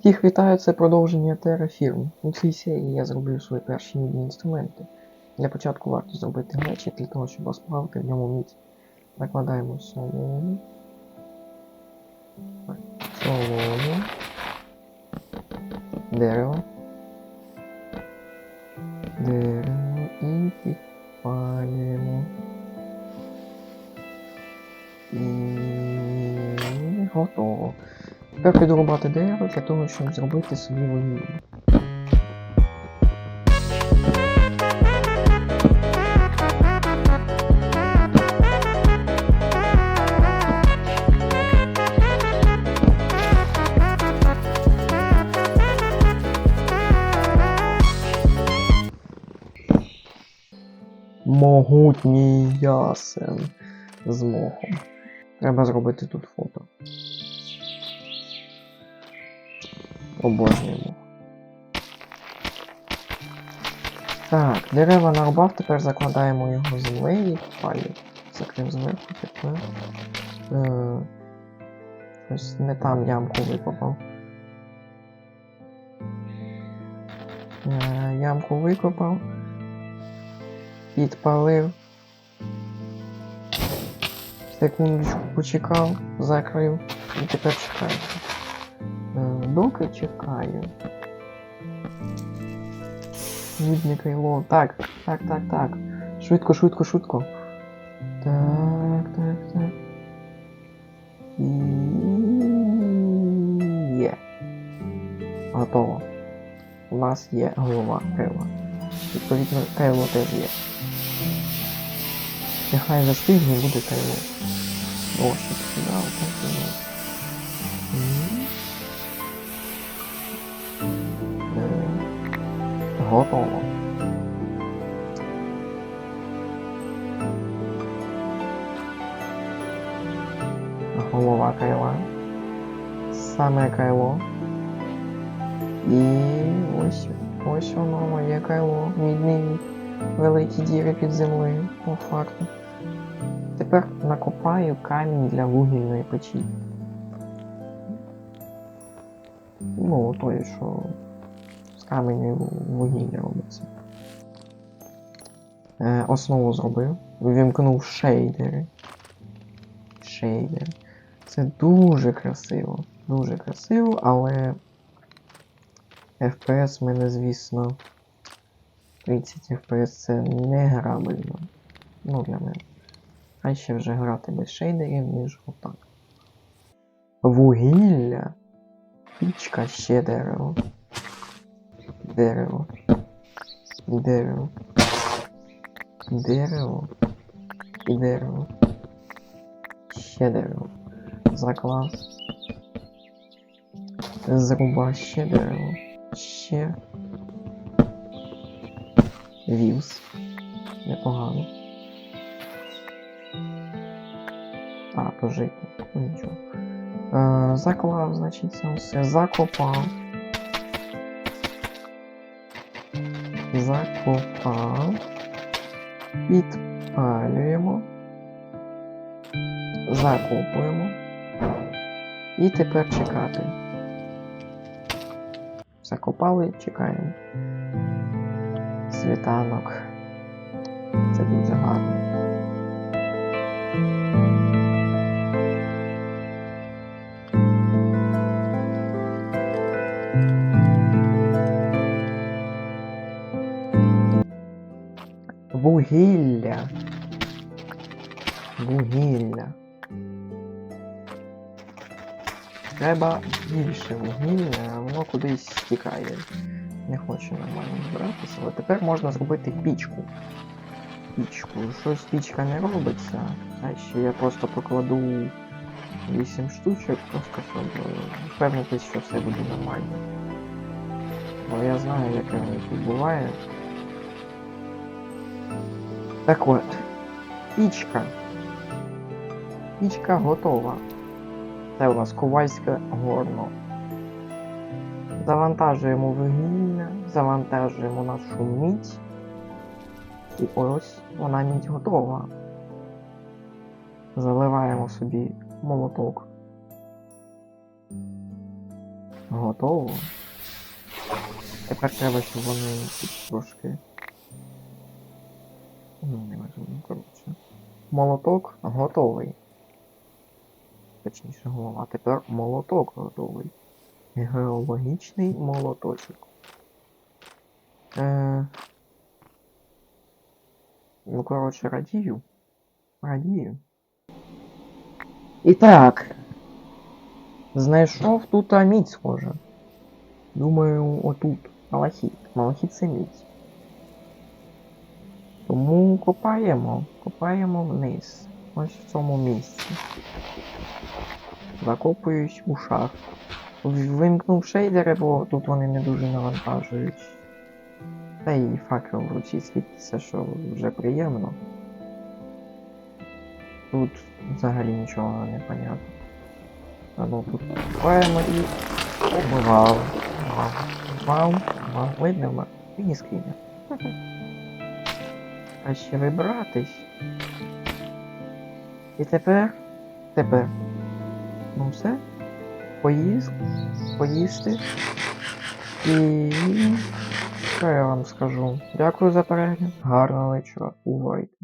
Всіх вітаю, це продовження Terraform. У цій серії я зроблю свої перші мідні інструменти. Для початку варто зробити глечик для того, щоб розплавити в ньому мідь. Накладаємо солому. Солому. Дерево. Дерево і підпалюємо. І готово. Тепер піду рубати дерево для того, щоб зробити собі вугілля. Могутній ясен з мохом. Треба зробити тут фото. Обожнюємо. Так, дерева нарубав, тепер закладаємо його землею і палю. Закрив зверху тепер. Е, не там ямку викопав. Е, ямку викопав. Підпалив. Секундочку почекав, закрив і тепер чекаю. Доки чекаю. Мідне крило. Так, так, так, так. Швидко, швидко, швидко. Так, так, так. І є. Готово. У нас є голова крила. Відповідно, крило теж є. Нехай застигне буде крило. О, що сюди, отак Готово. Голова крила. Саме крило. І ось, ось воно моє крило. Мідний великі діри під землею, по факту. Тепер накопаю камінь для вугільної печі. Ну, той, що з каменю вугілля робиться. Е, основу зробив. Вимкнув шейдери. Шейдер. Це дуже красиво. Дуже красиво, але FPS мене, звісно. 30 FPS це не грабельно. Ну, для мене. Краще вже грати без шейдерів, ніж отак. Вугілля. Пічка ще дерево. Дерево. Дерево. Дерево. Дерево. Ще дерево. Заклав. Зруба ще дерево. Ще. Вівс. Непогано. А, то жити. Ну нічого. Е, заклав, значить, це все. Закопав. Закопав. Підпалюємо. Закопуємо. І тепер чекати. Закопали, чекаємо. Світанок. Це дуже гарно. Вугілля. Вугілля. Треба більше вугілля, а воно кудись стікає. Не хочу нормально збиратися, але тепер можна зробити пічку. Пічку. Щось пічка не робиться, а ще я просто покладу 8 штучок, просто щоб е, впевнитись, що все буде нормально. Бо я знаю, яке воно тут буває. Так от, пічка. Пічка готова. Це у нас ковальське горно. Завантажуємо вугілля, завантажуємо нашу мідь. І ось вона мідь готова. Заливаємо собі молоток. Готово. Тепер треба, щоб вони трошки. Ну, не важливо, коротше. Молоток готовий. Точніше голова. Тепер молоток готовий. Геологічний молоточок. Е... Ну, коротше, радію. Радію. І так. Знайшов тут мідь схоже. Думаю, отут. Малахіт. Малахіт це мідь. Тому копаємо. Копаємо вниз. Ось в цьому місці. Закопуюсь у шахту. Вимкнув шейдери, бо тут вони не дуже навантажують. Та і факел в руці світиться, що вже приємно. Тут взагалі нічого не понятно. А ну тут купаємо і. Вау. Вау. Вау. Вау. Видно ма. І не скриня. А ще вибратись. І тепер. Тепер. Ну все. Поїзд. Поїсти. І. Що я вам скажу? Дякую за перегляд. Гарного вечора. Бувайте.